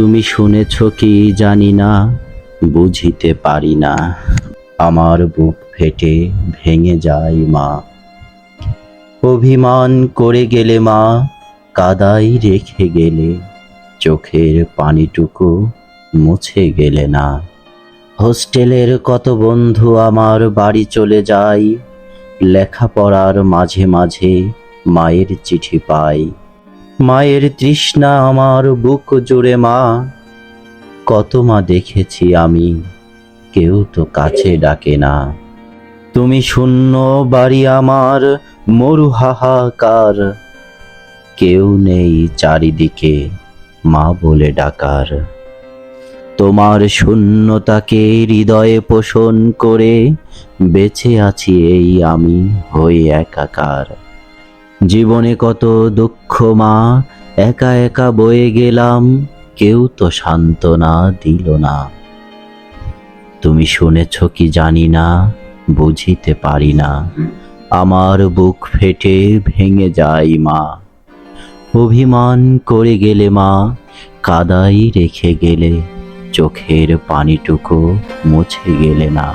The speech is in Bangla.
তুমি শুনেছ কি জানি না, বুঝিতে পারি না। আমার বুক ফেটে ভেঙে যায়, মা। অভিমান করে গেলে, মা কাদাই রেখে গেলে, চোখের পানিটুকু মুছে গেলে না। হোস্টেলের কত বন্ধু আমার বাড়ি চলে যায়, লেখাপড়ার মাঝে মাঝে মায়ের চিঠি পাই। মায়ের তৃষ্ণা আমার বুক জুড়ে মা। কত মা দেখেছি আমি, কেউ তো কাছে ডাকে না। তুমি শূন্য বাড়ি আমার মরু হাহাকার। কেউ নেই চারিদিকে মা বলে ডাকার। তোমার শূন্যতাকে হৃদয়ে পোষণ করে বেঁচে আছি এই আমি হই একাকার। জীবনে কত দুঃখ, মা। একা একা বয়ে গেলাম, কেউ তো সান্ত্বনা দিল না। তুমি শুনেছ কি জানি না, বুঝিতে পারি না। আমার বুক ফেটে ভেঙে যায়, মা। অভিমান করে গেলে, মা। কাদাই রেখে গেলে, চোখের পানিটুকু মুছে গেলে না।